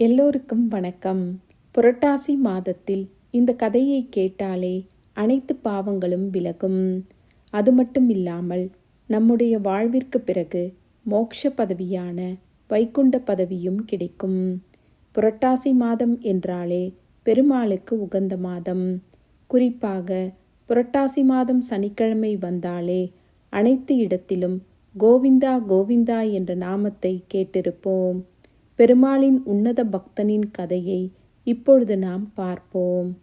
எல்லோருக்கும் வணக்கம். புரட்டாசி மாதத்தில் இந்த கதையை கேட்டாலே அனைத்து பாவங்களும் விலகும். அது மட்டும் இல்லாமல் நம்முடைய வாழ்விற்கு பிறகு மோட்ச பதவியான வைகுண்ட பதவியும் கிடைக்கும். புரட்டாசி மாதம் என்றாலே பெருமாளுக்கு உகந்த மாதம். குறிப்பாக புரட்டாசி மாதம் சனிக்கிழமை வந்தாலே அனைத்து இடத்திலும் கோவிந்தா கோவிந்தா என்ற நாமத்தை கேட்டிருப்போம். பெருமாளின் உன்னத பக்தனின் கதையை இப்பொழுது நாம் பார்ப்போம்.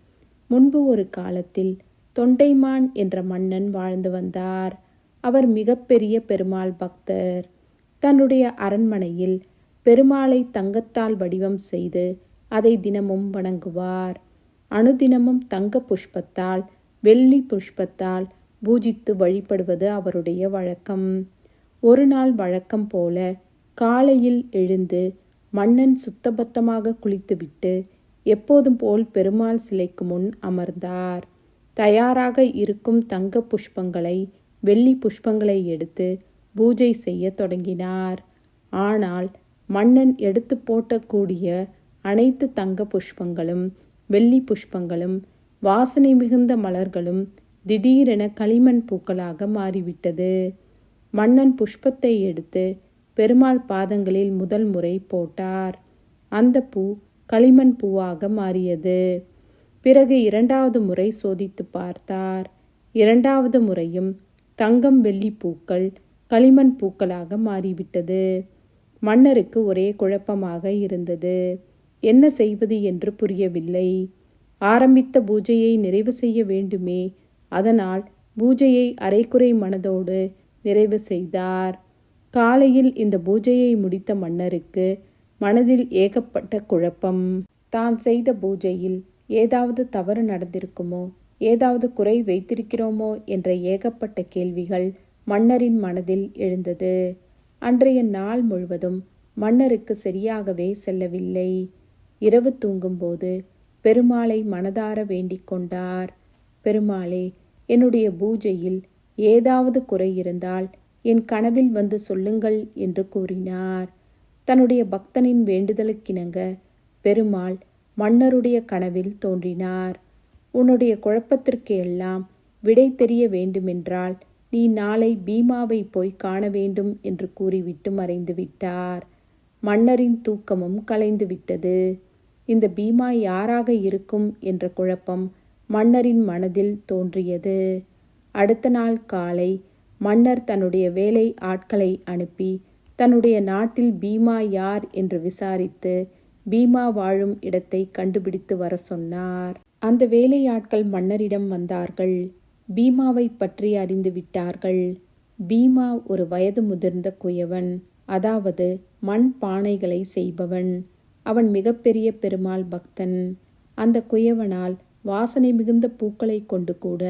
முன்பு ஒரு காலத்தில் தொண்டைமான் என்ற மன்னன் வாழ்ந்து வந்தார். அவர் மிகப்பெரிய பெருமாள் பக்தர். தன்னுடைய அரண்மனையில் பெருமாளை தங்கத்தால் வடிவம் செய்து அதை தினமும் வணங்குவார். அனுதினமும் தங்க புஷ்பத்தால் வெள்ளி புஷ்பத்தால் பூஜித்து வழிபடுவது அவருடைய வழக்கம். ஒரு நாள் வழக்கம் போல காலையில் எழுந்து மன்னன் சுத்தபத்தமாக குளித்துவிட்டு எப்போதும் போல் பெருமாள் சிலைக்கு முன் அமர்ந்தார். தயாராக இருக்கும் தங்க புஷ்பங்களை வெள்ளி புஷ்பங்களை எடுத்து பூஜை செய்ய தொடங்கினார். ஆனால் மன்னன் எடுத்து போட்டக்கூடிய அனைத்து தங்க புஷ்பங்களும் வெள்ளி புஷ்பங்களும் வாசனை மிகுந்த மலர்களும் திடீரென களிமண் பூக்களாக மாறிவிட்டது. மன்னன் புஷ்பத்தை எடுத்து பெருமாள் பாதங்களில் முதல் முறை போட்டார். அந்த பூ களிமண் பூவாக மாறியது. பிறகு இரண்டாவது முறை சோதித்து பார்த்தார். இரண்டாவது முறையும் தங்கம் வெள்ளி பூக்கள் களிமண் பூக்களாக மாறிவிட்டது. மன்னருக்கு ஒரே குழப்பமாக இருந்தது. என்ன செய்வது என்று புரியவில்லை. ஆரம்பித்த பூஜையை நிறைவு செய்ய வேண்டுமே. அதனால் பூஜையை அரைக்குறை மனதோடு நிறைவு செய்தார். காலையில் இந்த பூஜையை முடித்த மன்னருக்கு மனதில் ஏகப்பட்ட குழப்பம். தான் செய்த பூஜையில் ஏதாவது தவறு நடந்திருக்குமோ? ஏதாவது குறை வைத்திருக்கிறோமோ? என்ற ஏகப்பட்ட கேள்விகள் மன்னரின் மனதில் எழுந்தது. அன்றைய நாள் முழுவதும் மன்னருக்கு சரியாகவே செல்லவில்லை. இரவு தூங்கும்போது பெருமாளை மனதார வேண்டிக் கொண்டார். பெருமாளே என்னுடைய பூஜையில் ஏதாவது குறை இருந்தால் என் கனவில் வந்து சொல்லுங்கள் என்று கூறினார். தன்னுடைய பக்தனின் வேண்டுதலுக்கிணங்க பெருமாள் மன்னருடைய கனவில் தோன்றினார். உன்னுடைய குழப்பத்திற்கு எல்லாம் விடை தெரிய வேண்டுமென்றால் நீ நாளை பீமாவை போய் காண வேண்டும் என்று கூறிவிட்டு மறைந்து விட்டார். மன்னரின் தூக்கமும் கலைந்து விட்டது. இந்த பீமா யாராக இருக்கும் என்ற குழப்பம் மன்னரின் மனதில் தோன்றியது. அடுத்த நாள் காலை மன்னர் தன்னுடைய வேலை ஆட்களை அனுப்பி தன்னுடைய நாட்டில் பீமா யார் என்று விசாரித்து பீமா வாழும் இடத்தை கண்டுபிடித்து வர சொன்னார். அந்த வேலையாட்கள் மன்னரிடம் வந்தார்கள். பீமாவை பற்றி அறிந்து விட்டார்கள். பீமா ஒரு வயது முதிர்ந்த குயவன் அதாவது மண் பானைகளை செய்பவன். அவன் மிகப்பெரிய பெருமாள் பக்தன். அந்த குயவனால் வாசனை மிகுந்த பூக்களை கொண்டு கூட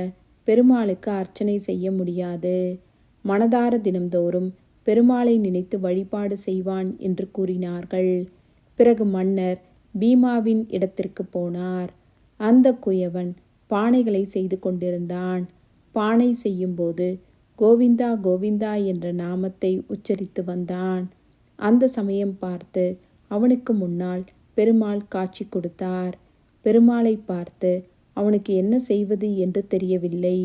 பெருமாளுக்கு அர்ச்சனை செய்ய முடியாது. மனதார தினம்தோறும் பெருமாளை நினைத்து வழிபாடு செய்வான் என்று கூறினார்கள். பிறகு மன்னர் பீமாவின் இடத்திற்கு போனார். அந்த குயவன் பானைகளை செய்து கொண்டிருந்தான். பானை செய்யும்போது கோவிந்தா கோவிந்தா என்ற நாமத்தை உச்சரித்து வந்தான். அந்த சமயம் பார்த்து அவனுக்கு முன்னால் பெருமாள் காட்சி கொடுத்தார். பெருமாளை பார்த்து அவனுக்கு என்ன செய்வது என்று தெரியவில்லை.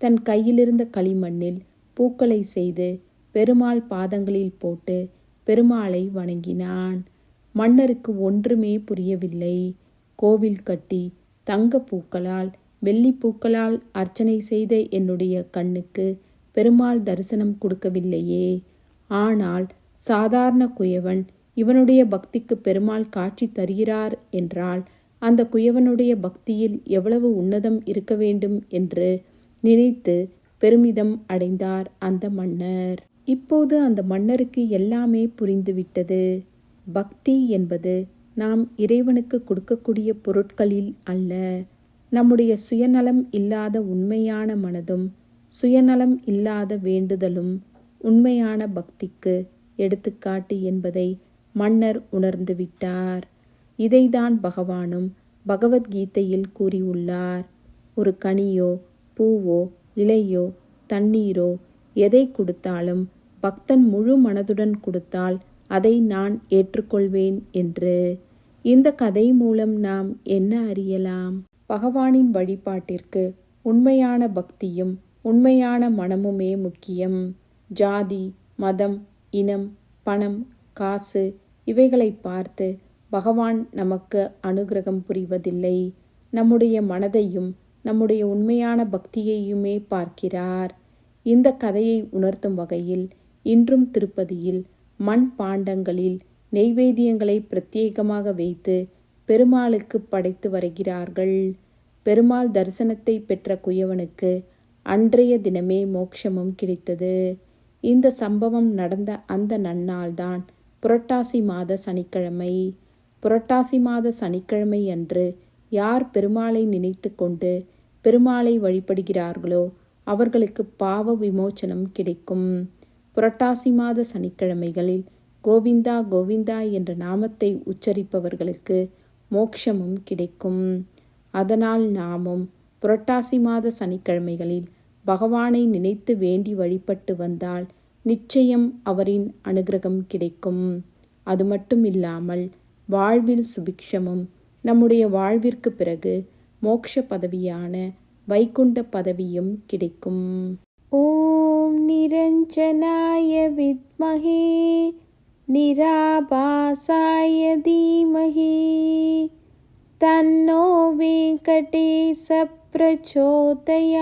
தன் கையிலிருந்த களிமண்ணில் பூக்களை செய்து பெருமாள் பாதங்களில் போட்டு பெருமாளை வணங்கினான். மன்னருக்கு ஒன்றுமே புரியவில்லை. கோவில் கட்டி தங்க பூக்களால் வெள்ளி பூக்களால் அர்ச்சனை செய்த என்னுடைய கண்ணுக்கு பெருமாள் தரிசனம் கொடுக்கவில்லையே. ஆனால் சாதாரண குயவன் இவனுடைய பக்திக்கு பெருமாள் காட்சி தருகிறார் என்றால் அந்த குயவனுடைய பக்தியில் எவ்வளவு உன்னதம் இருக்க வேண்டும் என்று நினைத்து பெருமிதம் அடைந்தார் அந்த மன்னர். இப்போது அந்த மன்னருக்கு எல்லாமே புரிந்துவிட்டது. பக்தி என்பது நாம் இறைவனுக்கு கொடுக்கக்கூடிய பொருட்களில் அல்ல. நம்முடைய சுயநலம் இல்லாத உண்மையான மனதும் சுயநலம் இல்லாத வேண்டுதலும் உண்மையான பக்திக்கு எடுத்துக்காட்டு என்பதை மன்னர் உணர்ந்துவிட்டார். இதைதான் பகவானும் பகவத்கீதையில் கூறியுள்ளார். ஒரு கனியோ பூவோ இலையோ தண்ணீரோ எதை கொடுத்தாலும் பக்தன் முழு மனதுடன் கொடுத்தால் அதை நான் ஏற்றுக்கொள்வேன் என்று. இந்த கதை மூலம் நாம் என்ன அறியலாம்? பகவானின் வழிபாட்டிற்கு உண்மையான பக்தியும் உண்மையான மனமுமே முக்கியம். ஜாதி மதம் இனம் பணம் காசு இவைகளை பார்த்து பகவான் நமக்கு அனுகிரகம் புரிவதில்லை. நம்முடைய மனதையும் நம்முடைய உண்மையான பக்தியையுமே பார்க்கிறார். இந்த கதையை உணர்த்தும் வகையில் இன்றும் திருப்பதியில் மண் பாண்டங்களில் நெய்வேத்தியங்களை பிரத்யேகமாக வைத்து பெருமாளுக்கு படைத்து வருகிறார்கள். பெருமாள் தரிசனத்தை பெற்ற குயவனுக்கு அன்றைய தினமே மோட்சமும் கிடைத்தது. இந்த சம்பவம் நடந்த அந்த நன்னாள்தான் புரட்டாசி மாத சனிக்கிழமை. புரட்டாசி மாத சனிக்கிழமை அன்று யார் பெருமாளை நினைத்து கொண்டு பெருமாளை வழிபடுகிறார்களோ அவர்களுக்கு பாவ விமோச்சனம் கிடைக்கும். புரட்டாசி மாத சனிக்கிழமைகளில் கோவிந்தா கோவிந்தா என்ற நாமத்தை உச்சரிப்பவர்களுக்கு மோட்சமும் கிடைக்கும். அதனால் நாமும் புரட்டாசி மாத சனிக்கிழமைகளில் பகவானை நினைத்து வேண்டி வழிபட்டு வந்தால் நிச்சயம் அவரின் அனுகிரகம் கிடைக்கும். அது மட்டும் இல்லாமல் வாழ்வில் சுபிக்ஷமும் நம்முடைய வாழ்விற்கு பிறகு மோக்ஷ பதவியான வைகுண்ட பதவியும் கிடைக்கும். ஓம் நிரஞ்சனாய வித்மகே நிராபாசாய தீமகி தன்னோ வெங்கடேச பிரச்சோதயாது.